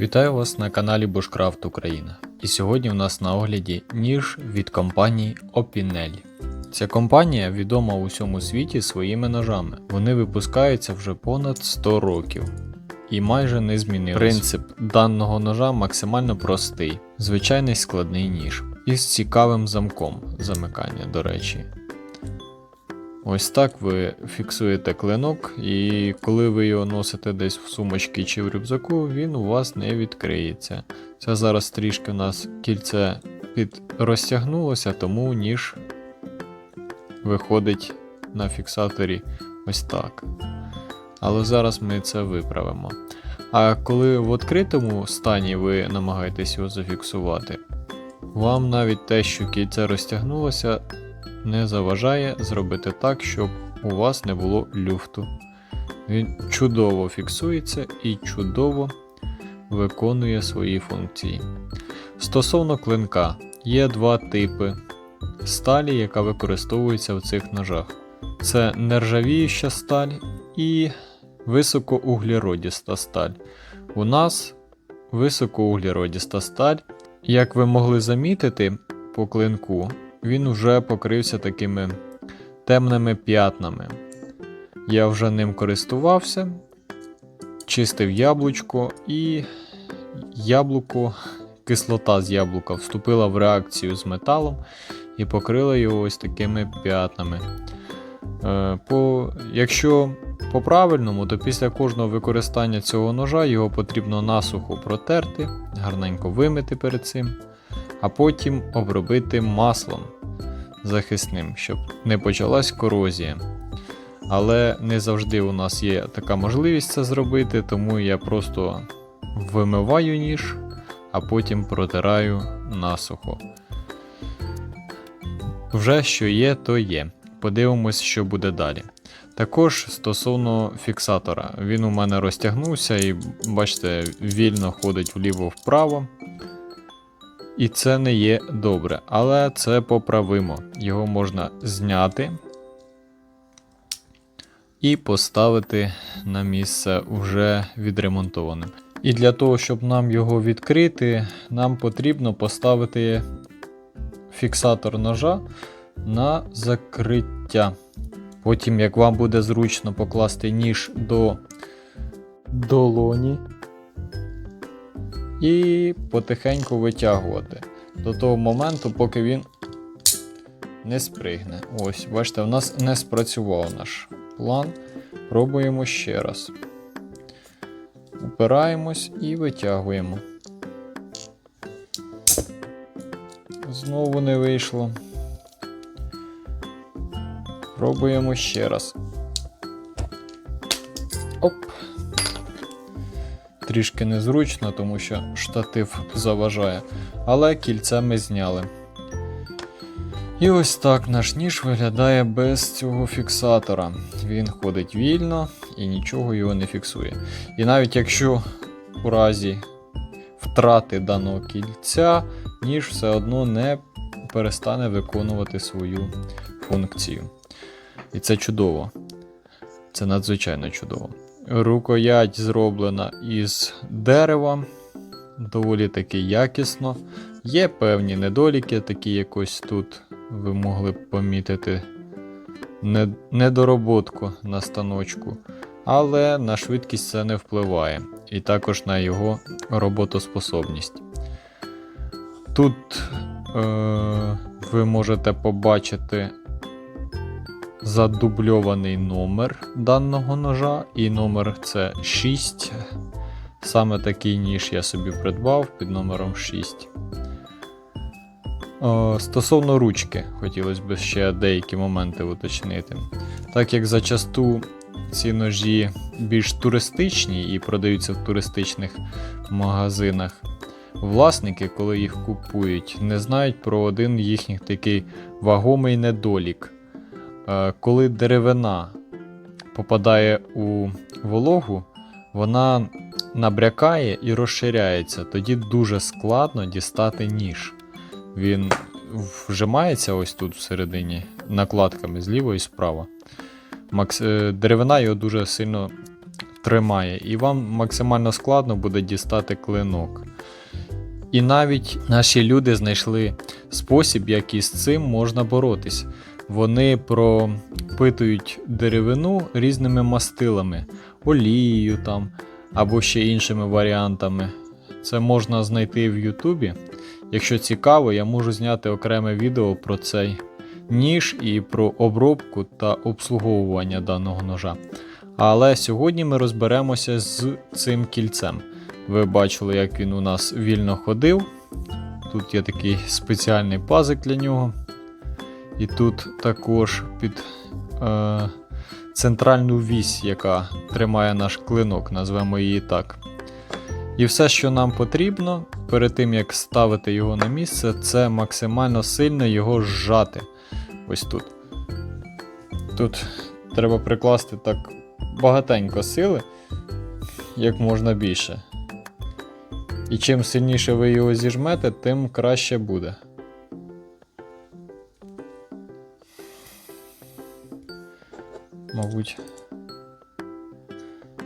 Вітаю вас на каналі Bushcraft Україна. І сьогодні в нас на огляді ніж від компанії Opinel. Ця компанія відома у всьому світі своїми ножами. Вони випускаються вже понад 100 років і майже не змінилися. Принцип даного ножа максимально простий, звичайний складний ніж із цікавим замком замикання, до речі. Ось так ви фіксуєте клинок, і коли ви його носите десь в сумочці чи в рюкзаку, він у вас не відкриється. Це зараз трішки у нас кільце під розтягнулося, тому ніж виходить на фіксаторі ось так. Але зараз ми це виправимо. А коли в відкритому стані ви намагаєтесь його зафіксувати, вам навіть те, що кільце розтягнулося, не заважає зробити так, щоб у вас не було люфту. Він чудово фіксується і чудово виконує свої функції. Стосовно клинка, є два типи сталі, яка використовується в цих ножах. Це нержавіюча сталь і високоуглеродіста сталь. У нас високоуглеродіста сталь, як ви могли замітити по клинку, він вже покрився такими темними п'ятнами. Я вже ним користувався, чистив яблучко, і яблуко, кислота з яблука вступила в реакцію з металом і покрила його ось такими п'ятнами. Е, по, якщо по-правильному, то після кожного використання цього ножа його потрібно насухо протерти, гарненько вимити перед цим, а потім обробити маслом захисним, щоб не почалась корозія. Але не завжди у нас є така можливість це зробити, тому я просто вимиваю ніж, а потім протираю насухо. Вже що є, то є. Подивимось, що буде далі. Також стосовно фіксатора, він у мене розтягнувся і, бачите, вільно ходить вліво-вправо. І це не є добре, але це поправимо. Його можна зняти і поставити на місце вже відремонтованим. І для того, щоб нам його відкрити, нам потрібно поставити фіксатор ножа на закриття. Потім, як вам буде зручно покласти ніж до долоні і потихеньку витягувати до того моменту, поки він не спригне. Ось, бачите, у нас не спрацював наш план. Пробуємо ще раз. Упираємось і витягуємо. Знову не вийшло. Пробуємо ще раз. Оп. Трішки незручно, тому що штатив заважає, але кільце ми зняли. І ось так наш ніж виглядає без цього фіксатора. Він ходить вільно і нічого його не фіксує. І навіть якщо у разі втрати даного кільця, ніж все одно не перестане виконувати свою функцію. І це чудово. Це надзвичайно чудово. Рукоять зроблена із дерева, доволі таки якісно. Є певні недоліки, такі якось тут ви могли б помітити не- недороботку на станочку, але на швидкість це не впливає, і також на його роботоспособність. Тут е- ви можете побачити задубльований номер даного ножа, і номер це 6. Саме такий ніж я собі придбав під номером 6. Стосовно ручки, хотілося б ще деякі моменти уточнити. Так як зачасту ці ножі більш туристичні і продаються в туристичних магазинах, власники, коли їх купують, не знають про один їхній такий вагомий недолік. Е, Коли деревина попадає у вологу, вона набрякає і розширяється. Тоді дуже складно дістати ніж. Він вжимається ось тут всередині накладками зліва і справа. Макс... е, Деревина його дуже сильно тримає, і вам максимально складно буде дістати клинок. І навіть наші люди знайшли спосіб, як із цим можна боротись. Вони пропитують деревину різними мастилами, олією там або ще іншими варіантами. Це можна знайти в Ютубі. Якщо цікаво, я можу зняти окреме відео про цей ніж і про обробку та обслуговування даного ножа. Але сьогодні ми розберемося з цим кільцем. Ви бачили, як він у нас вільно ходив. Тут є такий спеціальний пазик для нього. І тут також під е, центральну вісь, яка тримає наш клинок, назвемо її так. І все, що нам потрібно перед тим, як ставити його на місце, це максимально сильно його зжати. Ось тут. Тут треба прикласти так багатенько сили, як можна більше. І чим сильніше ви його зіжмете, тим краще буде. Мабуть,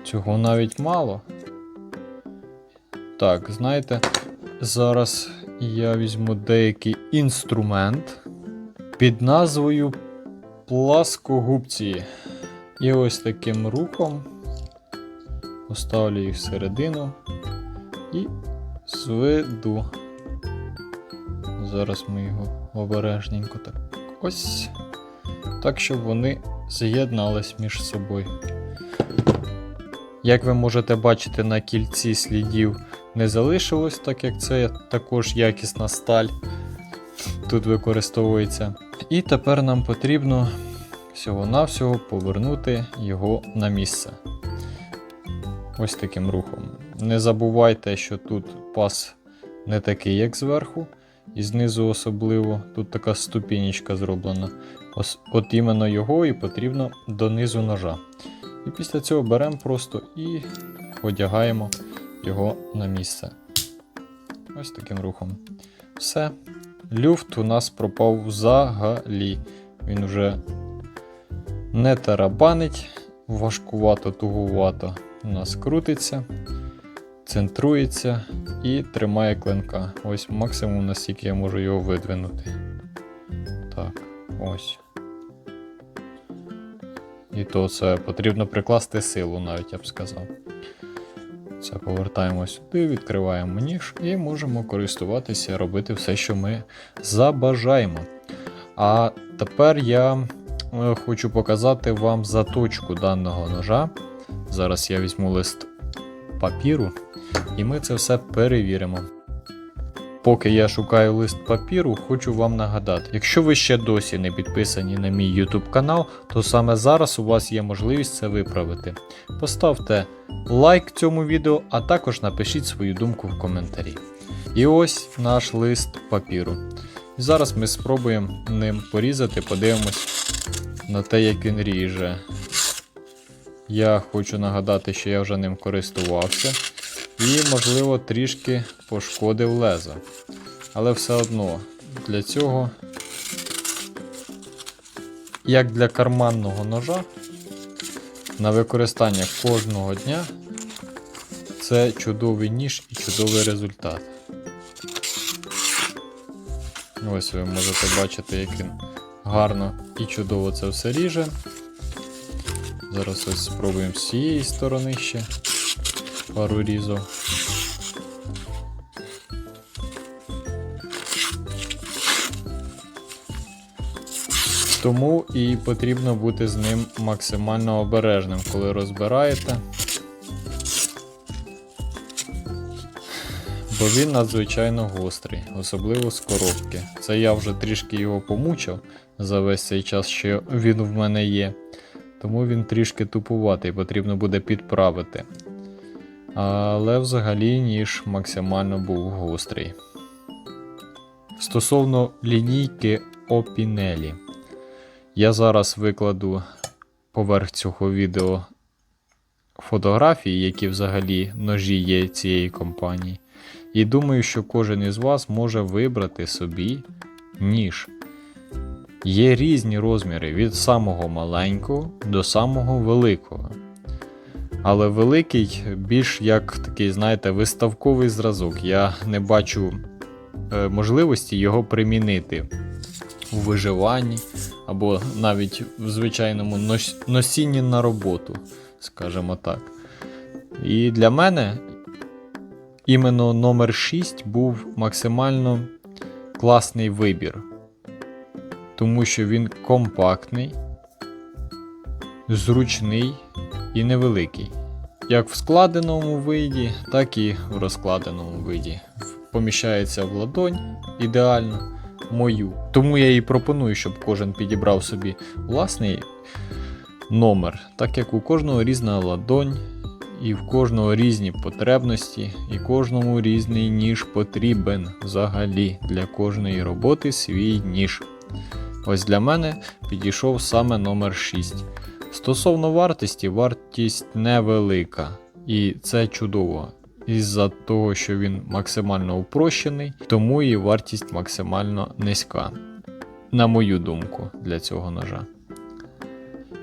цього навіть мало. Так, знаєте, зараз я візьму деякий інструмент під назвою пласкогубці. І ось таким рухом поставлю їх всередину і зведу. Зараз ми його обережненько так ось. Так, щоб вони з'єднались між собою. Як ви можете бачити, на кільці слідів не залишилось, так як це також якісна сталь тут використовується. І тепер нам потрібно всього-навсього повернути його на місце. Ось таким рухом. Не забувайте, що тут пас не такий, як зверху, і знизу особливо. Тут така ступінечка зроблена. Ось, от іменно його і потрібно донизу ножа. І після цього беремо просто і одягаємо його на місце. Ось таким рухом. Все. Люфт у нас пропав взагалі. Він вже не тарабанить, важкувато, тугувато. У нас крутиться, центрується і тримає клинка. Ось максимум, наскільки я можу його видвинути. Так, ось. І то це потрібно прикласти силу, навіть я б сказав. Це повертаємо сюди, відкриваємо ніж і можемо користуватися, робити все, що ми забажаємо. А тепер я е, хочу показати вам заточку даного ножа. Зараз я візьму лист папіру, і ми це все перевіримо. Поки я шукаю лист папіру, хочу вам нагадати: якщо ви ще досі не підписані на мій YouTube канал, то саме зараз у вас є можливість це виправити. Поставте лайк цьому відео, а також напишіть свою думку в коментарі. І ось наш лист папіру. І зараз ми спробуємо ним порізати, подивимось на те, як він ріже. Я хочу нагадати, що я вже ним користувався і, можливо, трішки пошкодив лезо. Але все одно для цього, як для карманного ножа, на використання кожного дня це чудовий ніж і чудовий результат. Ось ви можете бачити, як він гарно і чудово це все ріже. Зараз ось спробуємо з цієї сторони ще пару різів. Тому і потрібно бути з ним максимально обережним, коли розбираєте. Бо він надзвичайно гострий, особливо з коробки. Це я вже трішки його помучив за весь цей час, що він в мене є. Тому він трішки тупуватий, потрібно буде підправити. Але взагалі ніж максимально був гострий. Стосовно лінійки Опінелі. Я зараз викладу поверх цього відео фотографії, які взагалі ножі є цієї компанії. І думаю, що кожен із вас може вибрати собі ніж. Є різні розміри від самого маленького до самого великого. Але великий більш як такий, знаєте, виставковий зразок. Я не бачу е, можливості його примінити у виживанні або навіть в звичайному нос- носінні на роботу, скажімо так. І для мене іменно номер 6 був максимально класний вибір, тому що він компактний, зручний і невеликий. Як в складеному виді, так і в розкладеному виді. Поміщається в ладонь ідеально мою. Тому я і пропоную, щоб кожен підібрав собі власний номер, так як у кожного різна ладонь, і в кожного різні потребності, і кожному різний ніж потрібен взагалі для кожної роботи свій ніж. Ось для мене підійшов саме номер 6. Стосовно вартості, вартість невелика, і це чудово. Із-за того, що він максимально упрощений, тому і вартість максимально низька, на мою думку, для цього ножа.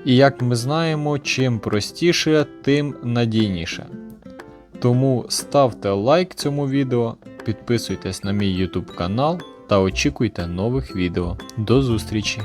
І як ми знаємо, чим простіше, тим надійніше. Тому ставте лайк цьому відео, підписуйтесь на мій YouTube канал та очікуйте нових відео. До зустрічі!